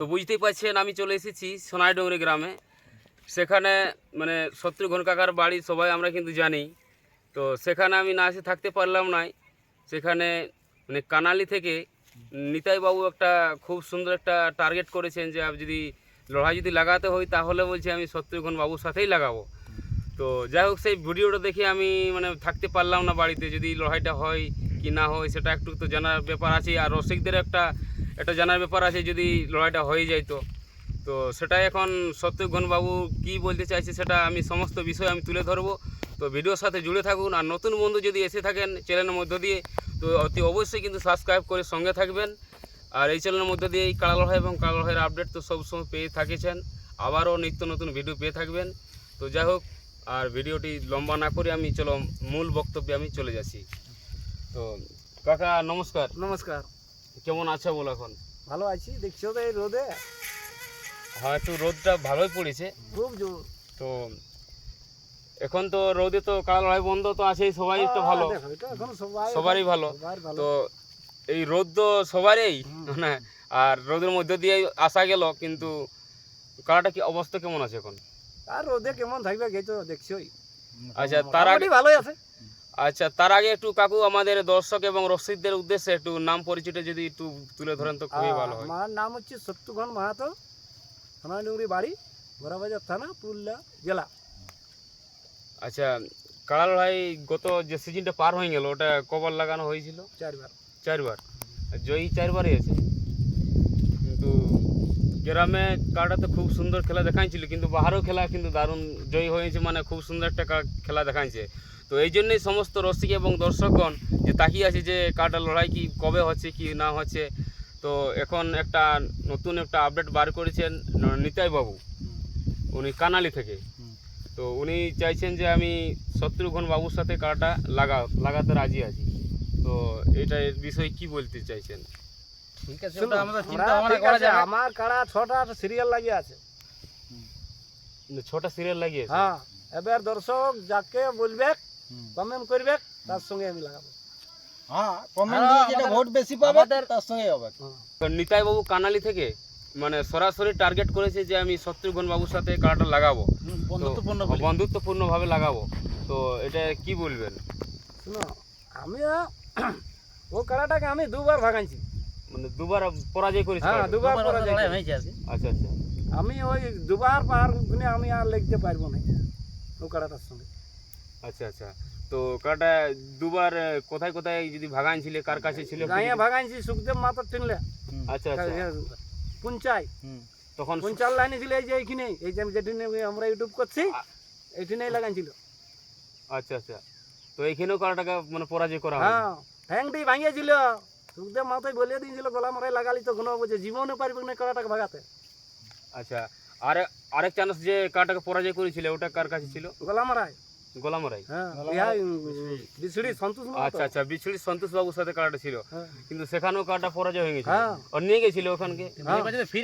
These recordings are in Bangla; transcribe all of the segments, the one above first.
তো বুঝতেই পারছেন, আমি চলে এসেছি সোনাইডুঙ্গরি গ্রামে। সেখানে মানে শত্রুঘ্ন কাকার বাড়ি সবাই আমরা কিন্তু জানি। তো সেখানে আমি না এসে থাকতে পারলাম না। সেখানে মানে কানালি থেকে নিতাইবাবু একটা খুব সুন্দর একটা টার্গেট করেছেন যে, আপ যদি লড়াই যদি লাগাতে হয়, তাহলে বলছি আমি শত্রুঘ্ন বাবুর সাথেই লাগাবো। তো যাই হোক, সেই ভিডিওটা দেখে আমি মানে থাকতে পারলাম না বাড়িতে। যদি লড়াইটা হয় কি না হয়, সেটা একটু তো জানার ব্যাপার আছে আর রসিকদের একটা একটা জানার ব্যাপার আছে, যদি লড়াইটা হয়ে যাইতো তো। সেটা এখন সত্যঘন বাবু কি বলতে চাইছে সেটা আমি সমস্ত বিষয় আমি তুলে ধরবো। তো ভিডিওর সাথে জুড়ে থাকুন, আর নতুন বন্ধু যদি এসে থাকেন চ্যানেলের মধ্য দিয়ে, তো অতি অবশ্যই কিন্তু সাবস্ক্রাইব করে সঙ্গে থাকবেন। আর এই চ্যানেলের মধ্য দিয়ে এই কালা লড়াই এবং কালা লড়াইয়ের আপডেট তো সবসময় পেয়ে থাকেছেন। আবারও নিত্য নতুন ভিডিও পেয়ে থাকবেন। তো যাই হোক, আর ভিডিওটি লম্বা না করে আমি, চলো, মূল বক্তব্যে আমি চলে যাচ্ছি। তো কাকা, নমস্কার। নমস্কার। কেমন আছে বলো এখন? ভালো আছি দেখছ তো এই রোদে? হ্যাঁ একটু রোদটা ভালোই পড়েছে। খুব জোর। তো এখন তো রোদে তো কালা লড়াই বন্ধ তো আছেই সবাই তো ভালো। সবারই ভালো। তো এই রোদ তো সবারই হুম। মানে আর রোদের মধ্যে দিয়ে আসা গেল কিন্তু কালাটা কি অবস্থা কেমন আছে এখন? আর রোদে কেমন থাকবে গেছো দেখছোই। আচ্ছা তার আগে ভালোই আছে। আচ্ছা তার আগে একটু কাকু আমাদের দর্শক এবং রসিকদের উদ্দেশ্যে একটু নাম পরিচয়টা যদি একটু তুলে ধরেন তো খুবই ভালো হয়। আমার নাম হচ্ছে সত্যঘন মাহাতো সোনাডুঙ্গরি বাড়ি গোড়াবাজার থানা পুরুলিয়া জেলা। আচ্ছা কালা লড়াই গত যে সিজনটা পার হয়ে গেল ওটা কবার লাগানো হয়েছিল? চারবার। চারবার। জয়ী চারবারই আছে। কিন্তু গ্রামে কাটা তো খুব সুন্দর খেলা দেখাইছিল কিন্তু বাহারেও খেলা কিন্তু দারুণ জয়ী হয়েছে মানে খুব সুন্দর একটা খেলা দেখাইছে। তো এই জন্যই সমস্ত রসিক এবং দর্শকগণ যে তাকিয়ে আছে যে কাটা লড়াই কি কবে হচ্ছে কি না হচ্ছে তো এখন একটা নতুন একটা আপডেট বার করেছেন ন- নিতাই বাবু উনি কানালি থেকে। তো উনি চাইছেন যে আমি শত্রুঘ্ন বাবুর সাথে কাটা লাগা লাগাতে রাজি আছি। তো এটা এর বিষয়ে কি বলতে চাইছেন? ঠিক আছে শুনো, ওটা আমাদের আমরা কাড়া ছটা সিরিয়াল লাগিয়ে আছে। ছটা সিরিয়াল লাগিয়েছে? হ্যাঁ এবার দর্শক যাকে বলবে কমেন্ট করবে তার সঙ্গে আমি লাগাবো। হ্যাঁ কমেন্ট দিয়ে যেটা ভোট বেশি পাবে তার সঙ্গে হবে। নিতাই বাবু কানালি থেকে মানে সরাসরি টার্গেট করেছে যে আমি শত্রুঘ্ন বাবুর সাথে কাটাটা লাগাবো। বন্ধুত্বপূর্ণ তো- ভাবে লাগাবো। তো এটা কি বলবেন? শুনো আমি ও কাড়াটাকে আমি দুবার ভাগাইছি। মানে দুবার পরাজয় করেছি হ্যাঁ দুবার পরাজয় হয়েছে আচ্ছা আচ্ছা। আমি ওই দুবার পার গুনে আমি আর লিখতে পারব না। ও কাড়াটার সঙ্গে। আচ্ছা আচ্ছা। তো কাটা দুবার কোথায় কোথায় যদি ভাগান ছিল কার কাছে ছিল? গাঁয়ে ভাগাইছি সুখদেব মাতার টিনলে আচ্ছা আচ্ছা। পুঞ্চাই তখন পুঞ্চাল লাইনে ছিল এই যে এইখানে এই যে যেদিনে আমরা ইউটিউব করছি এইখানেই লাগাইছিল আচ্ছা আচ্ছা। তো এইখানেও কাটাটাকে মানে পরাজয় করা হ্যাঁ ঠ্যাংটি ভাঙিয়েছিল সুখদেব মাথায় বলে দিয়েছিল গলা মারাই লাগালি তো কোনো বলছে জীবনে পারবে না কাড়াটাকে ভাগাতে। আচ্ছা। আর আরেক চান্স যে কাটাকে পরাজয় করেছিল ওটা কার কাছে ছিল? গলা মারাই গোলামরাই। হ্যাঁ ইহা সন্তোষ আচ্ছা আচ্ছা বিছড়ি সন্তোষ বাবুর সাথে কাটাটা ছিল। হ্যাঁ। কিন্তু সেখানেও কাটা পরাজয় হয়ে গেছিল। হ্যাঁ। আর নিয়ে গেছিল ওখানকে। হ্যাঁ।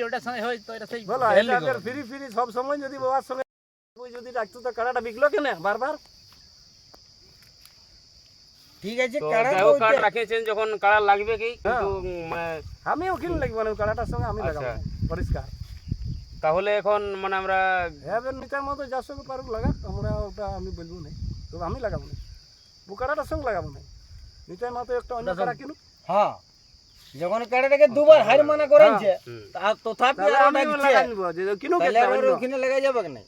ওটার সঙ্গে হয় তো এটা সেই বলো হেলদি এটা এদের ফ্রি ফ্রি সব সময় যদি বাবার সঙ্গে যদি রাখতো তো কাড়াটা বিকলো কেন বারবার? ঠিক আছে তো কাড়া রাখিয়েছেন যখন কাড়া লাগবে কি? কিন্তু আমিও কিনে লাগবো না কাড়াটার সঙ্গে আমি আচ্ছা। লাগাবো। পরিষ্কার। তাহলে এখন মানে আমরা এবার নিতার মতো যার সঙ্গে পারুক লাগা আমরা ওটা আমি বলব না তবে আমি লাগাবো না ও সঙ্গে লাগাবো না নিতার মতো একটা অন্য কাড়া কিনুক হ্যাঁ যখন কাড়াটাকে দুবার হার মানা করেছে হুম, তথাপি আর আমি ওটা লাগাই। যে কিনুক তাহলে একটা ওখানে লাগা যাবে কি না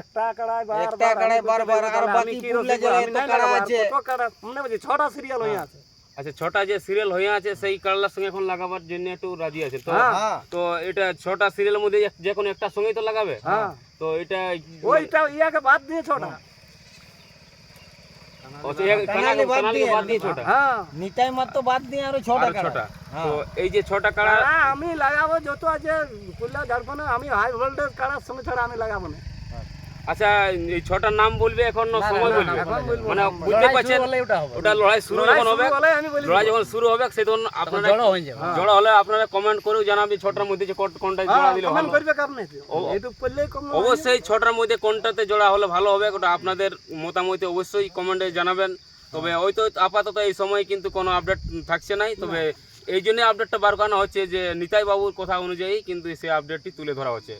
একটা কাড়ায় বার একটা কাড়ায় বারবার, আর বাকি পুরুলিয়া জেলায় এত কাড়া আছে। কত কাড়া মনে বলছি ছটা সিরিয়াল হয়ে। আছে। আচ্ছা ছটা যে সিরিয়াল হয়ে আছে সেই কাড়ার সঙ্গে এখন লাগাবার জন্য একটু রাজি আছে। তো হ্যাঁ। তো এটা ছটা সিরিয়ালের মধ্যে যে কোনো একটা সঙ্গেই তো লাগাবে? হ্যাঁ। তো এটা ওইটা ইয়াকে বাদ দিয়ে ছটা। ও, তো এক- কানালি কানালি- বাদ কানালিকে দিয়ে- বাদ দিয়ে ছটা। নিতাই মাত্র বাদ দিয়ে আরও ছটা ছটা। তো এই যে ছটা কাড়া কাড়া আমি লাগাবো যত আছে পুরুলিয়া আমি হাই ভোল্টেজ কাড়ার সঙ্গে ছাড়া আমি লাগাবো না। আচ্ছা এই ছটার নাম বলবে এখন সময় বলবে? মানে বুঝতে পারছেন? ওটা লড়াই শুরু যখন হবে লড়াই যখন শুরু হবে সে তখন আপনারা জড়ো হয়ে হ্যাঁ। হলে আপনারা কমেন্ট করেও জানাবি ছটার মধ্যে যে কোনটা জোড়া দিলে ভালো করলেই কমেন্ট অবশ্যই ছটার মধ্যে কোনটাতে জোড়া হলে ভালো হবে ওটা আপনাদের মতামত অবশ্যই কমেন্টে জানাবেন। তবে ওই তো আপাতত এই সময় কিন্তু কোনো আপডেট থাকছে নাই তবে এই জন্য আপডেটটা বার করানো হচ্ছে যে নিতাই বাবুর কথা অনুযায়ী কিন্তু সেই আপডেটটি তুলে ধরা হচ্ছে।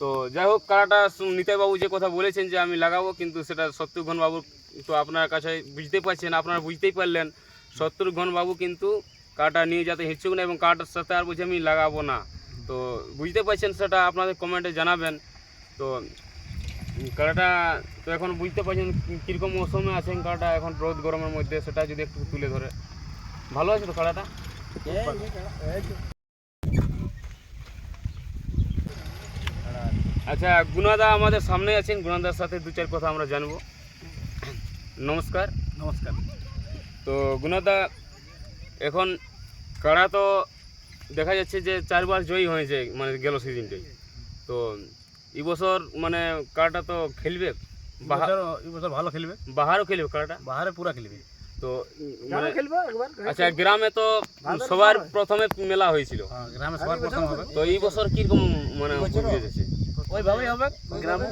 তো যাই হোক, কারাটা সু- নিতাই বাবু যে কথা বলেছেন যে আমি লাগাবো, কিন্তু সেটা শত্রুঘ্ন বাবু তো আপনার কাছে বুঝতে পারছেন, আপনারা বুঝতেই পারলেন। শত্রুঘ্ন বাবু কিন্তু কাটা নিয়ে যেতে ইচ্ছুক না এবং কাটার সাথে আর বুঝে আমি লাগাবো না। তো বুঝতে পারছেন সেটা আপনাদের কমেন্টে জানাবেন। তো কাড়াটা তো এখন বুঝতে পারছেন কীরকম মৌসুমে আছেন কাড়াটা এখন রোদ গরমের মধ্যে সেটা যদি একটু তুলে ধরে। ভালো আছে তো কাড়াটা আচ্ছা গুনাদা আমাদের সামনে আছেন। গুনাদার সাথে দু চার কথা আমরা জানব। নমস্কার। নমস্কার। তো গুনাদা এখন কাড়া তো দেখা যাচ্ছে যে চারবার জয়ী হয়েছে মানে গেল সিজনটাই তো এই বছর মানে কাড়াটা তো খেলবে? এই ভালো খেলবে। বাহারও খেলবে কাড়াটা বাহারে পুরা খেলবে। তো মানে খেলব একবার? আচ্ছা গ্রামে তো সবার প্রথমে মেলা হয়েছিল। হ্যাঁ, গ্রামে সবার প্রথম হবে। তো এই বছর কীরকম মানে বুঝেছে ওইভাবেই হবে গ্রামে?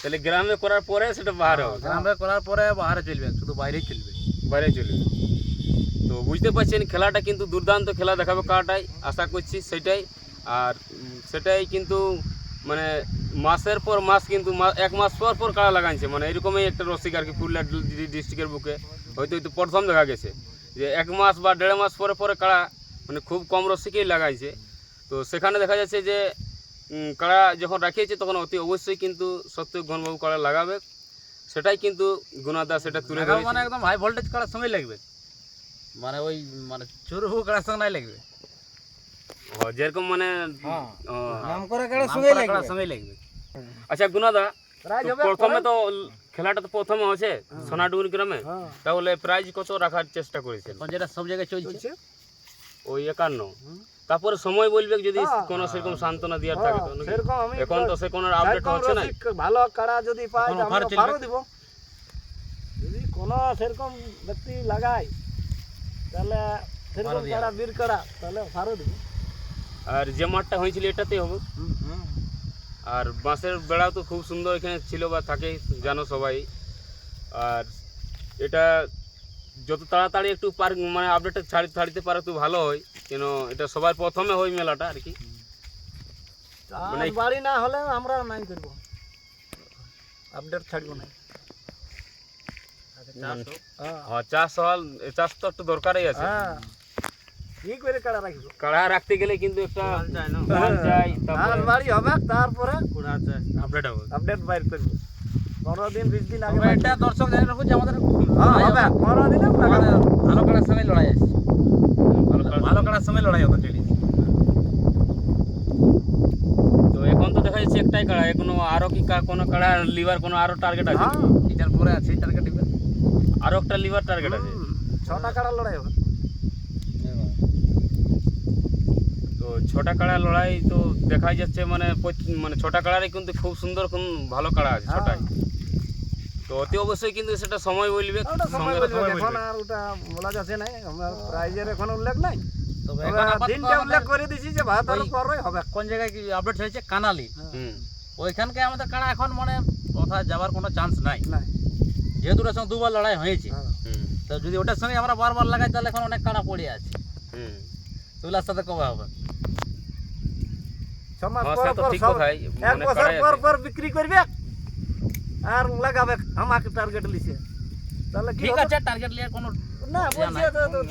তাহলে গ্রামে করার পরে সেটা বাহারে হবে। গ্রামে করার পরে বাহারে চলবে শুধু বাইরেই চলবে বাইরে চলে যাবে। তো বুঝতে পারছেন খেলাটা কিন্তু দুর্দান্ত খেলা দেখাবে কাটাই আশা করছি সেটাই। আর সেটাই কিন্তু মানে মাসের পর মাস কিন্তু এক মাস পর পর কাড়া লাগাইছে। মানে এরকমই একটা রসিক আর কি পুরুলিয়া ডিস্ট্রিক্টের বুকে। হয়তো হয়তো প্রথম দেখা গেছে। যে এক মাস বা দেড় মাস পরে পরে কাড়া মানে খুব কম রসিকেই লাগাইছে। তো সেখানে দেখা যাচ্ছে যে কাড়া যখন রাখিয়েছে তখন অতি অবশ্যই কিন্তু সত্য ঘনবাবু কাড়া লাগাবে। সেটাই কিন্তু গুণাদা সেটা তুলে মানে একদম হাই ভোল্টেজ কাড়ার সঙ্গেই লাগবে। মানে ওই মানে চুরু কাড়ার সঙ্গে নাই লাগবে। যেরকম মানে হ্যাঁ। নাম করা কাড়ার সঙ্গেই লাগবে। আচ্ছা তো প্রথমে তো খেলাটা তো প্রথমে আছে সোনাডুগুর গ্রামে। হ্যাঁ। তাহলে প্রাইজ কত রাখার চেষ্টা করেছেন? যেটা সব জায়গায় চলছে। ওই একান্ন। তারপরে সময় বলবে যদি হ্যাঁ। কোনো সেরকম সান্ত্বনা দেওয়ার থাকে তো হ্যাঁ, সেরকম আমি এখন তো সে কোনো আপডেট হচ্ছে না ভালো কাড়া যদি পাই আমরা চলবে। দিব। যদি কোনো সেরকম ব্যক্তি লাগায় তাহলে সেরকম কাড়া বীর কাড়া তাহলে অফারও দিব। আর যে মাঠটা হয়েছিল এটাতেই হবে। আর বাঁশের বেড়াও তো খুব সুন্দর এখানে ছিল বা থাকে জানো সবাই। আর এটা যত তাড়াতাড়ি একটু পার মানে আপডেটটা ছাড়ি ছাড়িতে পারে তো ভালো হয়। কেন এটা সবার প্রথমে হয় মেলাটা আর কি। আর মানে- বাড়ি না হলে আমরা নাই করব। আপডেট ছাড়বো না। হ্যাঁ। হ্যাঁ চাষ হওয়ার চাষ তো একটু দরকারই আছে। হ্যাঁ। কি করে কাড়া রাখব? কাড়া রাখতে গেলে কিন্তু একটা মাল চাই আর তারপরে বাড়ি হবে তারপরে আপডেট হবে। আপডেট বাইর করব। পনেরো দিন বিশ দিন আগে এটা দর্শক জানি রাখুন যে আমাদের হ্যাঁ হবে। পনেরো দিনে ভালো কাড়ার সঙ্গে লড়াই আছে। ভালো কাড়ার সঙ্গে লড়াই হতো চলি তো এখন তো দেখা যাচ্ছে একটাই কাড়া এখনও আরও কি কোনো কাড়া লিভার কোনো আরও টার্গেট আছে? হ্যাঁ। এটার পরে আছে টার্গেট আরও একটা লিভার টার্গেট আছে। ছটা কাড়া লড়াই হবে। তো ছটা কাড়া লড়াই তো দেখা যাচ্ছে মানে মানে ছটা কাড়ারই কিন্তু খুব সুন্দর কোন ভালো কাড়া আছে ছটাই। তো অতি অবশ্যই কিন্তু সেটা সময় বলবে ওটা সময় বলবে। এখন আর ওটা বলা যাচ্ছে না আমরা প্রাইজের এখন উল্লেখ নাই। তবে তবে এখন দিনটা উল্লেখ করে দিছি যে ভাত আর ওই- হবে। কোন জায়গায় কি আপডেট হয়েছে? কানালি। হুম। ওইখানকে আমাদের কাড়া এখন মানে কোথায় যাওয়ার কোনো চান্স নাই। যেহেতু ওটার সঙ্গে দুবার লড়াই হয়েছে। হ্যাঁ। হুম। তো যদি ওটার সঙ্গে আমরা বারবার লাগাই তাহলে এখন অনেক কাড়া পড়ে আছে। হুম। তুলার সাথে কবে হবে? হ্যাঁ, কথাই, এক বছর পর পর বিক্রি করবে আর লাগাবে আমাকে টার্গেট লিছে। তাহলে ঠিক আছে টার্গেট নিয়ে কোনো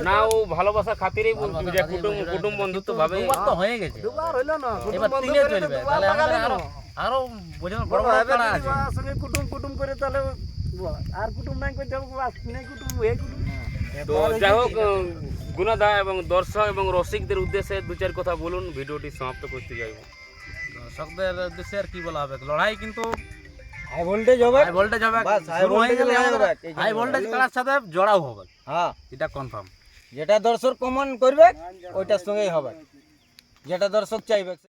না ও ভালোবাসা খাতিরেই বলছি যে কুটুম কুটুম বন্ধুত্ব ভাবে দুবার তো হয়ে গেছে। দুবার না কুটুম চলবে। তাহলে। আরও আরও বোঝানো বড় বড় আছে। সঙ্গে কুটুম কুটুম করে তাহলে আর কুটুম নাই করতে হবে কুটুম এই কুটুম। তো যাই হোক গুণাদা এবং দর্শক এবং রসিকদের উদ্দেশ্যে দু চার কথা বলুন ভিডিওটি সমাপ্ত করতে যাইব। দর্শকদের উদ্দেশ্যে আর কি বলা হবে? লড়াই কিন্তু হাই ভোল্টেজ হবে। হাই ভোল্টেজ হবে। শুরু হয়ে গেলে হাই ভোল্টেজ কাড়ার সাথে জড়াও হবে। হ্যাঁ। এটা কনফার্ম যেটা দর্শক কমন করবে ওইটার সঙ্গেই হবে। যেটা দর্শক চাইবে।